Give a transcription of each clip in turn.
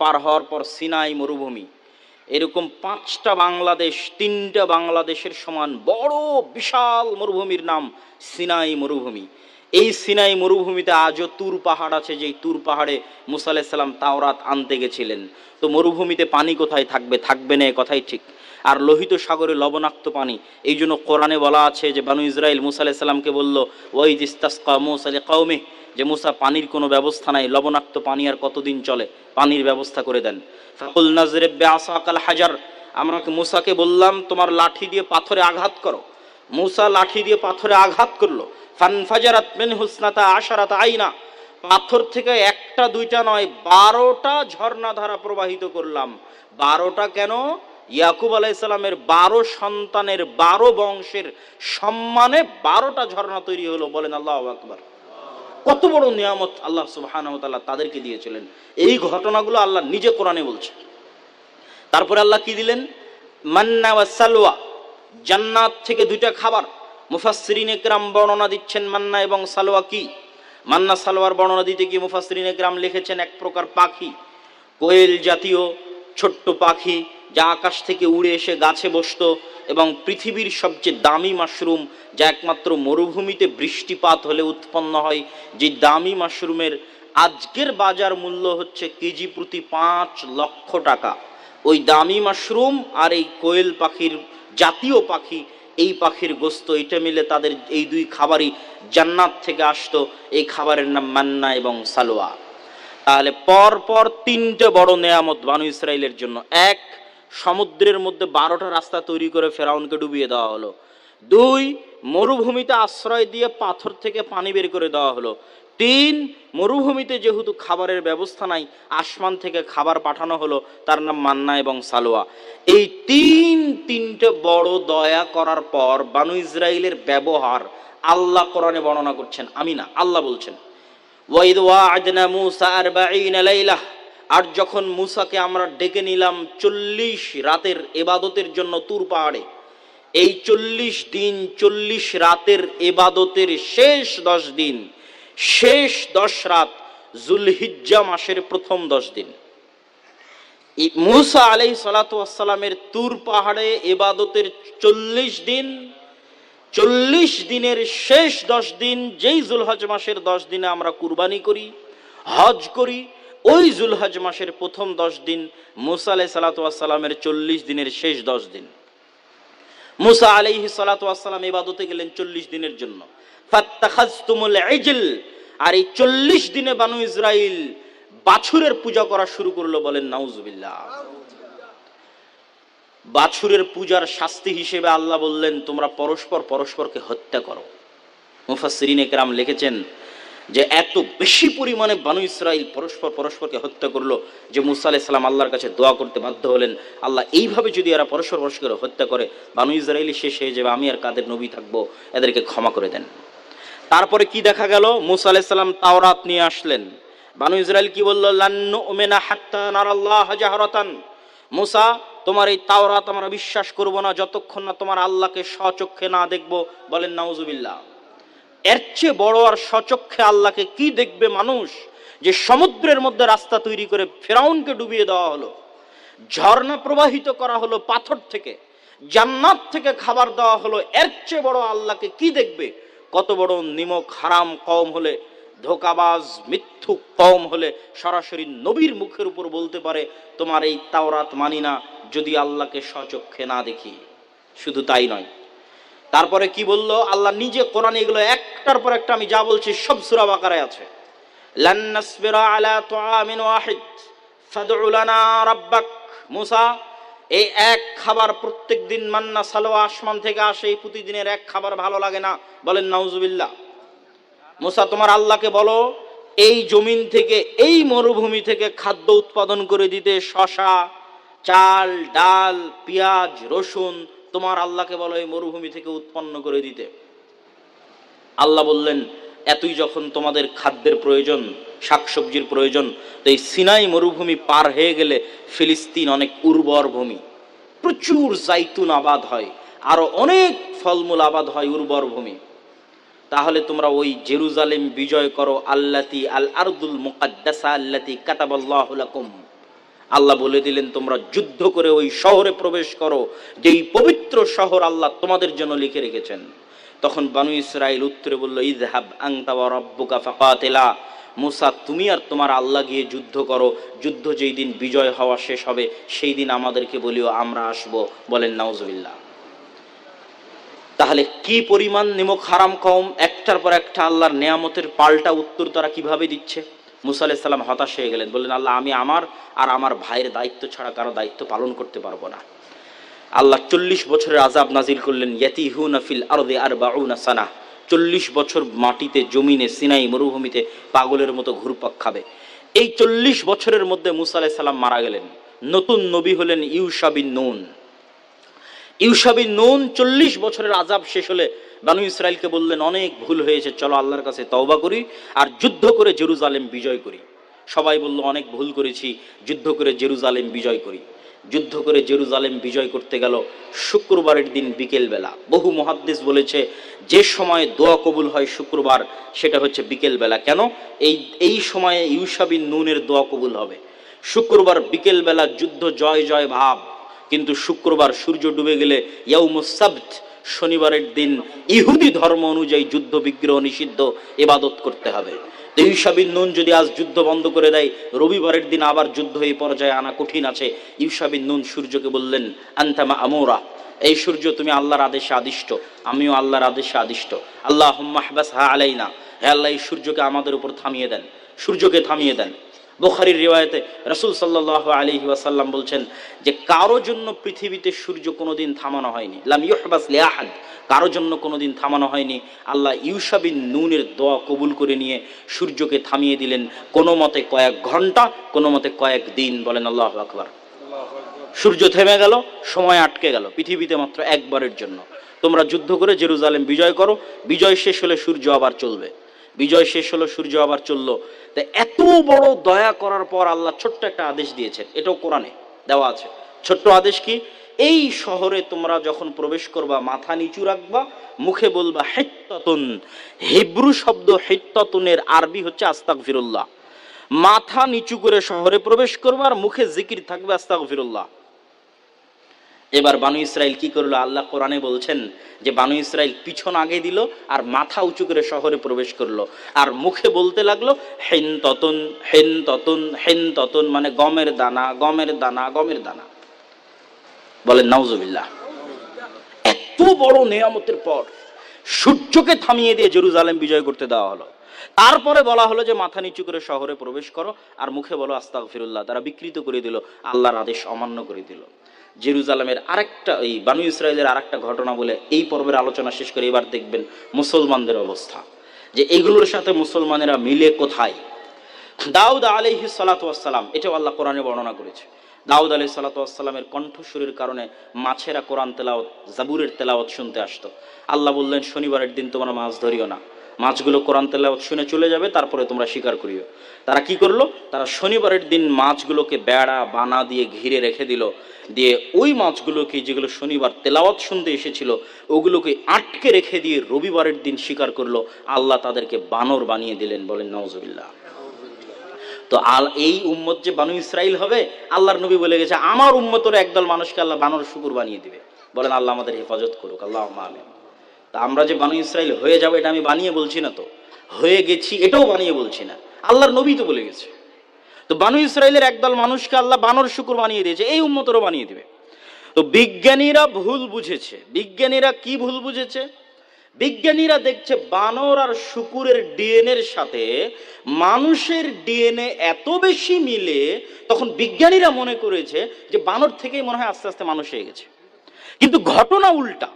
পার হওয়ার পর সিনাই মরুভূমি। এরকম পাঁচটা বাংলাদেশ, তিনটা বাংলাদেশের সমান বড় বিশাল মরুভূমির নাম সিনাই মরুভূমি। এই সিনাই মরুভূমিতে আজও তুর পাহাড় আছে, যেই তুর পাহাড়ে মুসা আলাইসাল্লাম তাওরাত আনতে গেছিলেন। তো মরুভূমিতে পানি কোথায় থাকবে থাকবে না কথাই ঠিক। আর লোহিত সাগরে লবণাক্ত পানি, এই জন্য কোরআনে বলা আছে যে, বানু ইসরায়েল মুসা আলাইসাল্লামকে বলল ওই দিস্তাসকা মুসালে কৌমে যে মুসা পানির কোনো ব্যবস্থা নাই, লবণাক্ত পানি আর কতদিন চলে? পানির ব্যবস্থা করে দেন। ফাকুল নাজরেব্বে আসাকাল হাজার, আমরা মুসাকে বললাম, তোমার লাঠি দিয়ে পাথরে আঘাত করো। মুসা লাঠি দিয়ে পাথরে আঘাত করল। ফানফাজারাত মিন হুসনাতা আশারাত আইনা, পাথর থেকে একটা, দুইটা নয়, বারোটা ঝর্ণা ধারা প্রবাহিত করলাম। বারোটা কেন? ইয়াকুব আলাইসাল্লামের বারো সন্তানের বারো বংশের সম্মানে বারোটা ঝর্ণা তৈরি হলো। বলেন আল্লাহ আকবার। কত বড় নিয়ামত আল্লাহ ওয়া তাদেরকে দিয়েছিলেন। এই ঘটনাগুলো আল্লাহ নিজে কোরআনে বলছে। তারপরে আল্লাহ কি দিলেন? মান্না ওয়া সালওয়া, জান্নাত থেকে দুইটা খাবার। মুফাসসিরিন একরাম বর্ণনা দিচ্ছেন মান্না এবং সালোয়া কি? মান্না সালোয়ার বর্ণনা দিতে গিয়ে মুফাসসিরিন একরাম লিখেছেন এক প্রকার পাখি। কোয়েল জাতীয় ছোট্ট পাখি যা আকাশ থেকে উড়ে এসে গাছে বসতো। এবং পৃথিবীর সবচেয়ে দামি মাশরুম, যা একমাত্র মরুভূমিতে বৃষ্টিপাত হলে উৎপন্ন হয়, যে দামি মাশরুমের আজকের বাজার মূল্য হচ্ছে কেজি প্রতি পাঁচ লক্ষ টাকা। ওই দামি মাশরুম আর এই কোয়েল পাখির, জাতীয় পাখি, এই পাখির গোস্ত, এটা মিলে তাদের এই দুই খাবারই জান্নাত থেকে আসতো। এই খাবারের নাম মান্না এবং সালোয়া। তাহলে পর পর তিনটে বড় নেয়ামত বানু ইসরায়েলের জন্য। এক সমুদ্রের মধ্যে বারোটা রাস্তা তৈরি করে ফেরাউনকে ডুবিয়ে দেওয়া হলো। দুই, মরুভূমিতে আশ্রয় দিয়ে পাথর থেকে পানি বের করে দেওয়া হলো। তিন, মরুভূমিতে যেহেতু খাবারের ব্যবস্থা নাই, আসমান থেকে খাবার পাঠানো হলো, তার নাম মান্না এবং সালোয়া। এই তিন, তিনটে বড় দয়া করার পর বানু ইসরায়েলের ব্যবহার আল্লাহ কোরআনে বর্ণনা করছেন। আমি না আল্লাহ বলছেন, ওয়াইদ ওয়া'adna মূসা 40 লাইলাহ। আর যখন মূসাকে আমরা ডেকে নিলাম চল্লিশ রাতের এবাদতের জন্য তুর পাহাড়ে, এই চল্লিশ দিন, চল্লিশ রাতের এবাদতের শেষ দশ দিন, শেষ দশ রাত জুলহিজ্জা মাসের প্রথম দশ দিন। মুসা আলাই সালাতামের তুর পাহাড়ে এবাদতের চল্লিশ দিন, চল্লিশ দিনের শেষ দশ দিন, যেই জুলহজ মাসের দশ দিনে আমরা কুরবানি করি, হজ করি ওই জুলহজ মাসের প্রথম দশ দিন মুসা আলাই সালাতামের চল্লিশ দিনের শেষ দশ দিন। মুসা আলাইহি সালাতাম ইবাদতে গেলেন চল্লিশ দিনের জন্য। আর এই চল্লিশ দিনে বানু ইসরাইল বাছুরের পূজা করা শুরু করল বলেন, নাউজুবিল্লাহ। বাছুরের পূজার শাস্তি হিসেবে আল্লাহ বললেন, তোমরা পরস্পর পরস্পরকে হত্যা করো। মুফাসসিরিন একরাম লিখেছেন যে এত বেশি পরিমাণে বানু ইসরাইল পরস্পর পরস্পরকে হত্যা করল যে মুসা সালাম আল্লাহর কাছে দোয়া করতে বাধ্য হলেন। আল্লাহ এইভাবে যদি এরা পরস্পর পরস্পর হত্যা করে, বানু ইসরায়েলি শেষ হয়ে যাবে, আমি আর কাদের নবী থাকব, এদেরকে ক্ষমা করে দেন। তারপরে কি দেখা গেল? মুসা সালাম তাওরাত নিয়ে আসলেন। বানু ইসরায়েল কি বলল? লান্নু জাহরাতান। মুসা, তোমার এই তাওরাত আমরা বিশ্বাস করব না, যতক্ষণ না তোমার আল্লাহকে স্বচক্ষে না দেখব। বলেন, নাউজুবিল্লাহ। এর চেয়ে বড় আর সচক্ষে আল্লাহকে কি দেখবে মানুষ যে সমুদ্রের মধ্যে রাস্তা তৈরি করে ফেরাউনকে ডুবিয়ে দেওয়া হলো? ঝর্ণা প্রবাহিত করা হলো পাথর থেকে। জান্নাত থেকে খাবার দেওয়া হলো। এর চেয়ে বড় আল্লাহকে কি দেখবে? কত বড় নিমক হারাম কম হলে, ধোকাবাজ মিথ্যু কম হলে সরাসরি নবীর মুখের উপর বলতে পারে, তোমার এই তাওরাত মানি না, যদি আল্লাহকে সচক্ষে না দেখি। শুধু তাই নয় তারপরে কি বলল? আল্লাহ নিজে কোরআন এগুলো একটার পর একটা আমি যা বলছি সব সুরা বাকারায় আছে। মুসা, এই এক খাবার প্রত্যেক দিন মান্না সালোয়া আসমান থেকে আসে, এই প্রতিদিনের এক খাবার ভালো লাগে না। বলেন, নাউজুবিল্লাহ। মুসা, তোমার আল্লাহকে বলো, এই জমিন থেকে, এই মরুভূমি থেকে খাদ্য উৎপাদন করে দিতে শশা, চাল, ডাল, পেঁয়াজ, রসুন তোমার আল্লাহকে বলো এই মরুভূমি থেকে উৎপন্ন করে দিতে। আল্লাহ বললেন, এতই যখন তোমাদের খাদ্যের প্রয়োজন, শাকসবজির প্রয়োজন, তো এই সিনাই মরুভূমি পার হয়ে গেলে ফিলিস্তিন অনেক উর্বর ভূমি। প্রচুর জাইতুন আবাদ হয়, আরও অনেক ফলমূল আবাদ হয় উর্বর ভূমি। তাহলে তোমরা ওই জেরুজালেম বিজয় করো, আল্লাতি আল আরদুল মুকাদ্দাসা আল্লাতি কাতাবাল্লাহু লাকুম। আল্লাহ বলে দিলেন, তোমরা যুদ্ধ করে ওই শহরে প্রবেশ করো, যেই পবিত্র শহর আল্লাহ তোমাদের জন্য লিখে রেখেছেন। তখন বানু ইসরাইল উত্তরে বলল ইদহাব আংতা ওয়া রাব্বুকা ফাকাতিলা। মুসা, তুমি আর তোমার আল্লাহ গিয়ে যুদ্ধ করো, যুদ্ধ যেই দিন বিজয় হওয়া শেষ হবে, সেই দিন আমাদেরকে বলিও আমরা আসব। বলেন, নাউজুবিল্লাহ। তাহলে কি পরিমাণ নিমক হারাম কম? একটার পর একটা আল্লাহর নেয়ামতের পাল্টা উত্তর তারা কীভাবে দিচ্ছে? মুসা আলাইহিস সালাম হতাশ হয়ে গেলেন। বললেন, আল্লাহ, আমি আমার আর আমার ভাইয়ের দায়িত্ব ছাড়া কারও দায়িত্ব পালন করতে পারব না। আল্লাহ চল্লিশ বছরের আজাব নাজিল করলেন, ইয়াতিহুনা ফিল আরদে আর বাউনা সানা। চল্লিশ বছর মাটিতে, জমিনে, সিনাই মরুভূমিতে পাগলের মতো ঘুরপাক খাবে। এই চল্লিশ বছরের মধ্যে মুসা আলাইহিস সালাম মারা গেলেন। নতুন নবী হলেন ইউসাবিন নুন। ইউসাবিন নুন চল্লিশ বছরের আজাব শেষ হলে বানু ইসরায়েলকে বললেন, অনেক ভুল হয়েছে, চলো আল্লাহর কাছে তওবা করি আর যুদ্ধ করে জেরুজালেম বিজয় করি। সবাই বলল, অনেক ভুল করেছি, যুদ্ধ করে জেরুজালেম বিজয় করি। যুদ্ধ করে জেরুজালেম বিজয় করতে গেল শুক্রবারের দিন বিকেলবেলা। বহু মহাদ্দেশ বলেছে, যে সময়ে দোয়া কবুল হয় শুক্রবার, সেটা হচ্ছে বিকেলবেলা। কেন? এই এই সময়ে ইউসাবিন নুনের দোয়া কবুল হবে। শুক্রবার বিকেলবেলা যুদ্ধ, জয় জয়, ভাব। কিন্তু শুক্রবার সূর্য ডুবে গেলে ইয়াউমুসাবত শনিবারের দিন ইহুদি ধর্ম অনুযায়ী যুদ্ধ, বিগ্রহ নিষিদ্ধ, ইবাদত করতে হবে। ইউসাবিন নুন যদি আজ যুদ্ধ বন্ধ করে দেয়, রবিবারের দিন আবার যুদ্ধ এই পর্যায়ে আনা কঠিন আছে। ইউসাবিন নুন সূর্যকে বললেন আন্তামা আমোরা? এই সূর্য, তুমি আল্লাহর আদেশে আদিষ্ট। আমিও আল্লাহর আদেশে আদিষ্ট। আল্লাহ মাহবাস হা আলাইনা। হে আল্লাহ, এই সূর্যকে আমাদের উপর থামিয়ে দেন। সূর্যকে থামিয়ে দেন। বোখারির রিওয়ায়তে রসুল সাল্লাহ আলী ওয়াসাল্লাম বলছেন যে কারও জন্য পৃথিবীতে সূর্য কোনোদিন থামানো হয়নি। লাম ইউহবাস লিয়াহাদ কারও জন্য কোনোদিন থামানো হয়নি। আল্লাহ ইউসাবিন নুনের দোয়া কবুল করে নিয়ে সূর্যকে থামিয়ে দিলেন। কোনো মতে কয়েক ঘণ্টা, কোনো মতে কয়েক দিন বলেন আল্লাহ আকবার। সূর্য থেমে গেল, সময় আটকে গেল, পৃথিবীতে মাত্র একবারের জন্য। তোমরা যুদ্ধ করে জেরুজালেম বিজয় করো, বিজয় শেষ হলে সূর্য আবার চলবে। বিজয় শেষ হলো, সূর্য আবার চলল। তা এত বড় দয়া করার পর আল্লাহ ছোট্ট একটা আদেশ দিয়েছেন। এটাও কোরআনে দেওয়া আছে। ছোট্ট আদেশ কি? এই শহরে তোমরা যখন প্রবেশ করবা, মাথা নিচু রাখবা, মুখে বলবা হেত্তাতুন হিব্রু শব্দ হেত্তাতুনের আরবি হচ্ছে আস্তাক ফিরুল্লাহ মাথা নিচু করে শহরে প্রবেশ করবা আর মুখে জিকির থাকবে আস্তাক ফিরুল্লাহ এবার বানু ইসরাইল কি করল? আল্লাহ কোরআনে বলছেন যে, বানু ইসরাইল পিছন আগে দিল আর মাথা উঁচু করে শহরে প্রবেশ করল। আর মুখে বলতে লাগল, হেন ততন হেন ততন হেন ততন মানে গমের দানা গমের দানা গমের দানা। বলেন, নাউজুবিল্লাহ। এত বড় নিয়ামতের পর সূর্যকে থামিয়ে দিয়ে জেরুজালেম বিজয় করতে দেওয়া হলো। তারপরে বলা হলো যে, মাথা নিচু করে শহরে প্রবেশ করো। আর মুখে বলো আস্তাক ফিরুল্লাহ তারা বিকৃত করে দিল, আল্লাহর আদেশ অমান্য করে দিল। জেরুজালেমের আরেকটা, এই বানু ইসরায়েলের আরেকটা ঘটনা বলে এই পর্বের আলোচনা শেষ করে এবার দেখবেন মুসলমানদের অবস্থা। যে এগুলোর সাথে মুসলমানেরা মিলে কোথায়? দাউদ আলহি সালাতাম এটাও আল্লাহ কোরআনে বর্ণনা করেছে। দাউদ আলহি সালাতামের কণ্ঠস্বরের কারণে মাছেরা কোরআন তেলাওত জাবুরের তেলাওয়াত শুনতে আসতো। আল্লাহ বললেন, শনিবারের দিন তোমরা মাছ ধরিও না। মাছগুলো কোরআন তেলাওয়াত শুনে চলে যাবে, তারপরে তোমরা স্বীকার করিও। তারা কি করল? তারা শনিবারের দিন মাছগুলোকে বেড়া, বানা দিয়ে ঘিরে রেখে দিল। দিয়ে ওই মাছগুলোকে যেগুলো শনিবার তেলাওয়াত শুনতে এসেছিল, ওগুলোকে আটকে রেখে দিয়ে রবিবারের দিন স্বীকার করল। আল্লাহ তাদেরকে বানর বানিয়ে দিলেন বলেন নওজবিল্লাহ তো আল, এই উম্মত যে বানু ইসরাইল হবে, আল্লাহর নবী বলে গেছে, আমার উম্মতের একদল মানুষকে আল্লাহ বানর শুকুর বানিয়ে দিবে। বলেন, আল্লাহ আমাদের হেফাজত করুক। আল্লাহ আমিন। তা আমরা যে বানু ইসরাইল হয়ে যাব, এটা আমি বানিয়ে বলছি না তো। হয়ে গেছি, এটাও বানিয়ে বলছি না। আল্লাহর নবী তো বলে গেছে। তো বানু ইসরায়েলের একদল মানুষকে আল্লাহ বানর শুকুর বানিয়ে দিয়েছে, এই উম্মতেরও বানিয়ে দিবে। তো বিজ্ঞানীরা ভুল বুঝেছে। বিজ্ঞানীরা কি ভুল বুঝেছে? বিজ্ঞানীরা দেখছে বানর আর শুকুরের ডিএনএর সাথে মানুষের ডিএনএ এত বেশি মিলে, তখন বিজ্ঞানীরা মনে করেছে যে বানর থেকেই মনে হয় আস্তে আস্তে মানুষ হয়ে গেছে। কিন্তু ঘটনা উল্টা।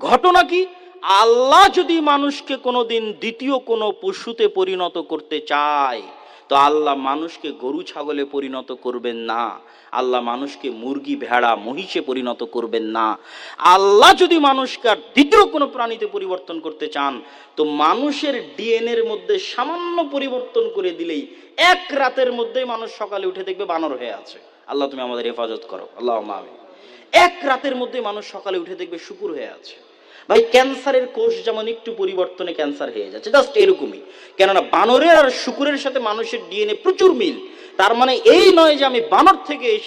ঘটনা কি? আল্লাহ যদি মানুষকে কোনোদিন দ্বিতীয় কোনো পশুতে পরিণত করতে চায়, তো আল্লাহ মানুষকে গরু ছাগলে পরিণত করবেন না। আল্লাহ মানুষকে মুরগি, ভেড়া, মহিষে পরিণত করবেন না। আল্লাহ যদি মানুষকে আর দ্বিতীয় কোনো প্রাণীতে পরিবর্তন করতে চান, তো মানুষের ডিএনএর মধ্যে সামান্য পরিবর্তন করে দিলেই এক রাতের মধ্যেই মানুষ সকালে উঠে দেখবে বানর হয়ে আছে। আল্লাহ তুমি আমাদের হেফাজত করো। আল্লাহ এক রাতের মধ্যে মানুষ সকালে উঠে দেখবে শুকুর হয়ে আছে। ভাই, ক্যান্সারের কোষ যেমন একটু পরিবর্তনে ক্যান্সার হয়ে যাচ্ছে জাস্ট এরকমই। কেননা বানরের আর শুকুরের সাথে মানুষের ডিএনএ প্রচুর মিল। তার মানে এই নয় যে আমি বানর থেকে এসে